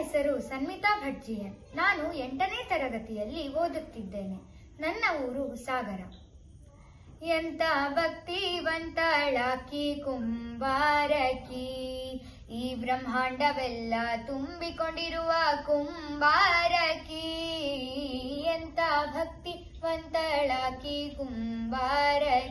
ಹೆಸರು ಸನ್ಮಿತಾ ಭಟ್ಜಿಯನ್. ನಾನು ಎಂಟನೇ ತರಗತಿಯಲ್ಲಿ ಓದುತ್ತಿದ್ದೇನೆ. ನನ್ನ ಊರು ಸಾಗರ. ಎಂತ ಭಕ್ತಿವಂತಳಾಕಿ, ಕುಂಬಾರಕಿ. ಈ ಬ್ರಹ್ಮಾಂಡವೆಲ್ಲ ತುಂಬಿಕೊಂಡಿರುವ ಕುಂಬಾರಕಿ. ಎಂತ ಭಕ್ತಿವಂತಳಾಕಿ, ಕುಂಬಾರಕಿ.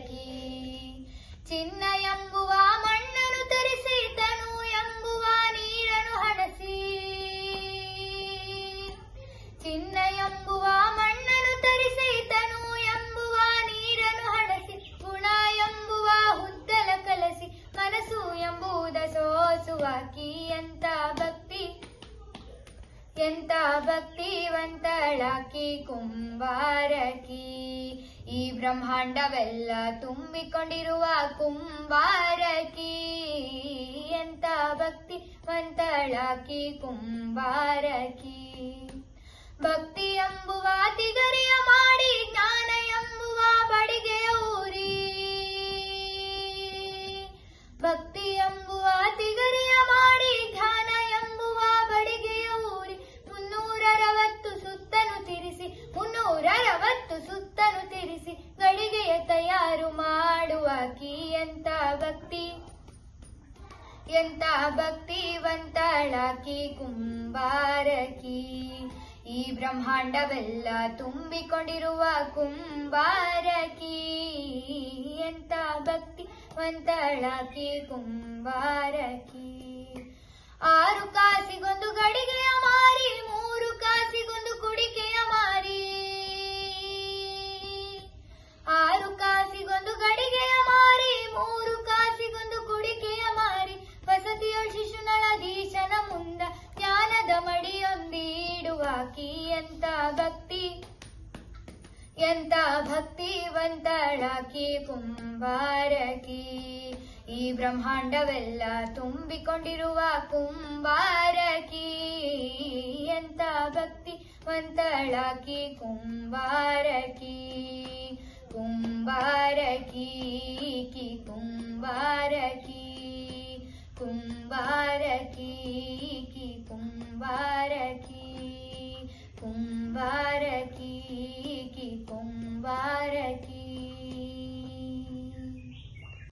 ಎಂತ ಭಕ್ತಿವಂತಳಾಕಿ ಕುಂಬಾರಕಿ? ಈ ಬ್ರಹ್ಮಾಂಡವೆಲ್ಲ ತುಂಬಿಕೊಂಡಿರುವ ಕುಂಬಾರಕಿ. ಎಂತ ಭಕ್ತಿವಂತಳಾಕಿ ಕುಂಬಾರಕಿ? ಭಕ್ತಿ ಕೀ ಎಂತ ಭಕ್ತಿ? ಎಂತ ಭಕ್ತಿವಂತಳಾಕಿ ಕುಂಬಾರಕಿ. ಈ ಬ್ರಹ್ಮಾಂಡವೆಲ್ಲ ತುಂಬಿಕೊಂಡಿರುವ ಕುಂಬಾರಕಿ. ಎಂತ ಭಕ್ತಿವಂತಳಾಕಿ ಕುಂಬಾರಕಿ. ಎಂತ ಭಕ್ತಿ? ಎಂತ ಭಕ್ತಿವಂತಳಾಕಿ ಕುಂಬಾರಕಿ ಈ ಬ್ರಹ್ಮಾಂಡವೆಲ್ಲ ತುಂಬಿಕೊಂಡಿರುವ ಕುಂಬಾರಕಿ ಎಂತ ಭಕ್ತಿವಂತಳಾಕಿ ಕುಂಬಾರಕಿ ಕುಂಬಾರಕಿ ಕಿ ಕುಂಬಾರಕಿ ಕುಂಬಾರಕಿ